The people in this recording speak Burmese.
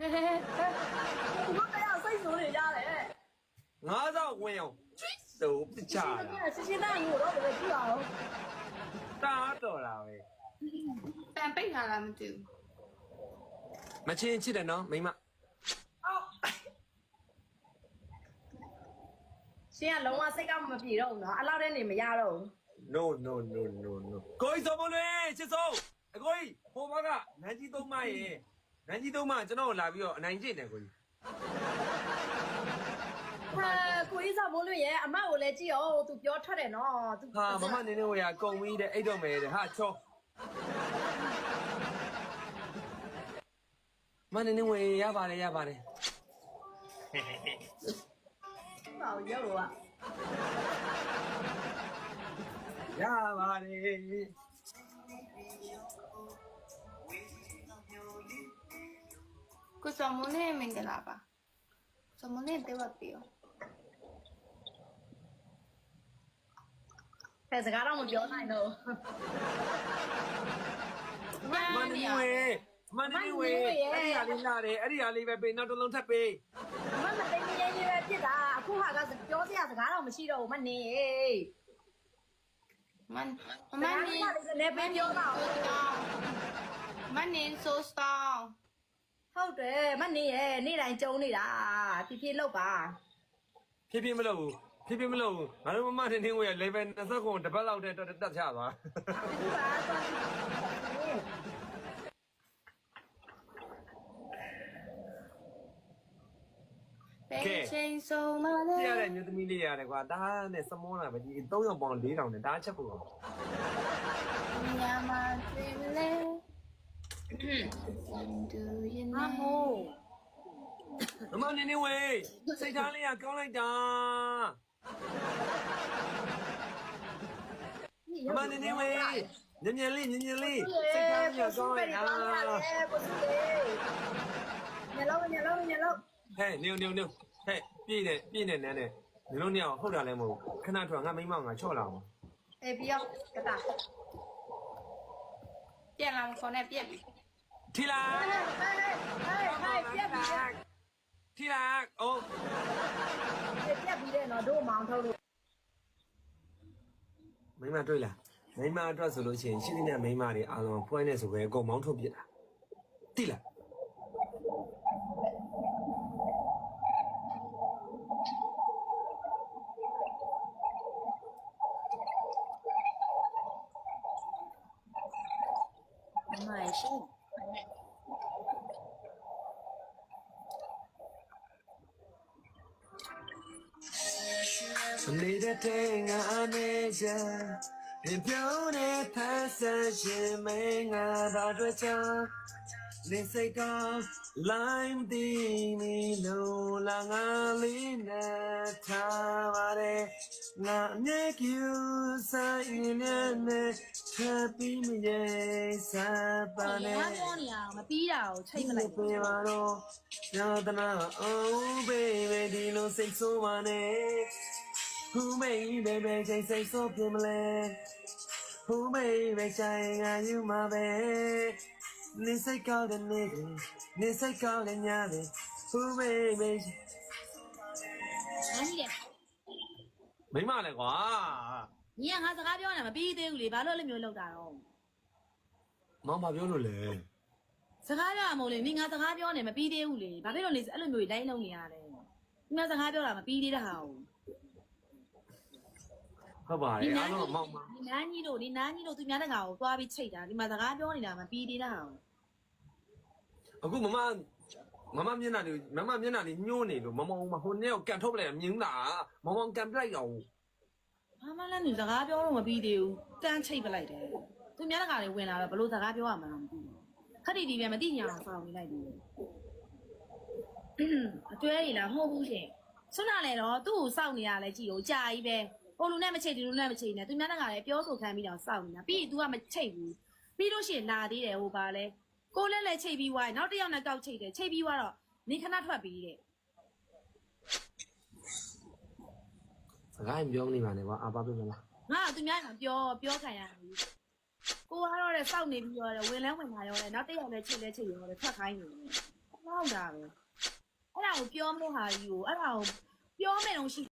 ဟဲဟဲဟဲသူတို့တရားစိတ်ဆိုးနေကြတယ်ငါးဆောင်ဝင်အောင်ကျွိစုပ်ပချတာရှင်းရှင်းသားယူတော့ဘယ်ကြည့်အောင်တာတော်တာပဲတန်ပိတ်ထားလားမသိဘူးမချင်းချစ်တယ်နော်မိမရှင်းကလုံးဝစိတ်ကမပြေတော့ဘူးနော်အဲ့လောက်တဲ့နေမရတော့ဘူး no no no no no ကိုကြီးစောမလို့ချစ်ဆုံးအကိုကြီးဟိုဘက်ကနန်းကြီးသုံးမရေ နန်းကြီးသုံးမကျွန်တော်လာပြီးတော့အနိုင်ကျင့်တယ်ကိုကြီးဟာကိုကြီးစားမိုးလွင့်ရဲ့အမကိုလည်းကြည့်အောင်သူပြောထွက်တယ်နော်သူဟာမမနေနေဝရကုံပြီးတဲ့အိတ်တော့မယ်တဲ့ဟာချောမနေနေဝရပါတယ်ရပါတယ်ပါရုပ်တော့ရပါတယ် ကိုစောမနဲ့မင်္ဂလာပါစောမနဲ့တေဝတ်ပြောဖယ်စကားတော့မပြောနိုင်တော့မမနေနေဝမနေနေဝအဲ့ဒီဟာလေးလာတယ်အဲ့ဒီဟာလေးပဲပေးနောက်တစ်လုံးထပ်ပေးမမသိနေရေးပဲဖြစ်တာအခုဟာကပြောစရာစကားတော့မရှိတော့ဘူးမနေမန်မမန်နေနေလည်းပဲပြောတော့မန်နေ so strong ဟုတ်တယ်မနေရဲ့နေ့တိုင်းကြုံနေတာဖြည်းဖြည်းလောက်ပါဖြည်းဖြည်းမလုပ်ဘူးဖြည်းဖြည်းမလုပ်ဘူးငါတို့မမနေနေဝရ level 20ခုတပတ်လောက်တဲ့တက်ချသွားဒီပါသွားဘယ်ချိန်ဆုံးမလဲပြရတဲ့မြို့သမီးလေးရတယ်ကွာဒါနဲ့စမောလာပဲဒီ3ယောက်ပေါင်း4000နဲ့ဒါချက်ဖို့ပါ ညမှာတွေ့မလဲ တူရင်ဟာမို့မမနေနေဝေးစိတ်ထားလေးကကောင်းလိုက်တာမမနေနေဝေးညင်ညင်လေးညင်ညင်လေးစိတ်ထားလေးကကောင်းလိုက်တာကိုစုလေးညလုံးညလုံးညလုံးဟဲ့နေနေနေဟဲ့ပြည့်တယ်ပြည့်နေနန်းနဲ့ဒီလိုနေအောင်ဟုတ်တာလည်းမဟုတ်ခဏထွက်ငါမိမငါချော့လာအောင်အေးပြီးတော့ကတာပြန်လာမခေါ်နဲ့ပြက်ပြီ ထီလာဟဲ့ဟဲ့ဟဲ့ဟဲ့ပြက်ပြီးထီလာအိုးပြက်ပြီးတဲ့နော်တို့မောင်ထုတ်လို့မိမတွေ့လားမိမအတွက်ဆိုလို့ရှိရင်ရှိနေတဲ့မိမတွေအားလုံးဖွဲနေဆိုပဲအကုန်မောင်းထုတ်ပြစ်တာတိလားမရှိ နေတဲ့တဲ့ငါနဲ့ချာပြပြောင်းတဲ့ဖတ်ဆက်ရှင်မင်းငါတော့တွေ့ချာလင်းစိတ်က lime ဒီမီလိုလာငါလေးနဲ့ထားပါတယ်ငါအမြဲကျူဆိုင်နေထပ်ပြီးမရဲ့စားပါနဲ့ငါပြောနေရမပြီးတာကိုချိန်မလိုက်ပြေပါတော့ညတနာ oh baby ဒီလိုစိတ်ဆိုးပါနဲ့ Who made baby ချိန်စိတ်ဆိုးပြမလဲ Who made baby ချိန်ငါယူမှာပဲနေစိတ်ကောင်းတဲ့နေ့နေစိတ်ကောင်းတဲ့ညပဲ Who made baby အားကြီးတယ်မိမလည်းကွာညီကငါစကားပြောနေမပြီးသေးဘူးလေဘာလို့လဲမျိုးလောက်တာတော့မောင်ဘာပြောလို့လဲစကားပြောရမို့လေညီငါစကားပြောနေမပြီးသေးဘူးလေဘာဖြစ်လို့လဲအဲ့လိုမျိုးတိုင်းလုံးနေရလဲညီငါစကားပြောတာမပြီးသေးတဲ့ဟာကို ဟုတ်ပါတယ်အားလုံးမောင်မဒီနားကြီးတို့ဒီနားကြီးတို့သူများတကာကိုသွားပြီးချိတ်တာဒီမှာစကားပြောနေတာမပြီးသေးတဲ့ဟာကိုအခုမမမမမျက်နှာလေးမမမျက်နှာလေးညှိုးနေလို့မမောင်မဟိုနေ့ကကန်ထုတ်လိုက်မြင်တာမမောင်ကန်ပလိုက်အောင်ဘာမှလည်းညီစကားပြောလို့မပြီးသေးဘူးတန်းချိတ်ပလိုက်တယ်သူများတကာတွေဝင်လာတော့ဘလို့စကားပြောရမှာမသိဘူးခက်တီတီပဲမသိညာအောင်စောင့်နေလိုက်တယ်အကျွဲကြီးလားမဟုတ်ဘူးရှင်ဆွနာလေတော့သူ့ကိုစောင့်နေရလဲကြည့်လို့ကြာကြီးပဲ ဟိုလူနဲ့မချိတ်ဒီလူနဲ့မချိတ်နဲ့သူများတကာလည်းပြောဆိုခံပြီးတော့စောင့်နေတာပြီးရင် तू ကမချိတ်ဘူးပြီးလို့ရှိရင်လာသေးတယ်ဟိုပါလဲကိုလည်းလည်းချိတ်ပြီးွားရင်နောက်တစ်ယောက်နဲ့ကောက်ချိတ်တယ်ချိတ်ပြီးွားတော့နေခဏထွက်ပြီးတဲ့စကားပြောနေပါနဲ့ကွာအာပါပြမလားငါကသူများကပြောပြောခံရပြီကိုကတော့တဲ့စောက်နေပြီးတော့တဲ့ဝင်လဲဝင်လာရောတဲ့နောက်တစ်ယောက်လည်းချိတ်လဲချိတ်ရောတဲ့ထွက်ခိုင်းနေတယ်ဟာဟုတ်တာပဲအဲ့ဒါကိုပြောမို့ဟာကြီးကိုအဲ့ဒါကိုပြောမယ်လို့ရှိ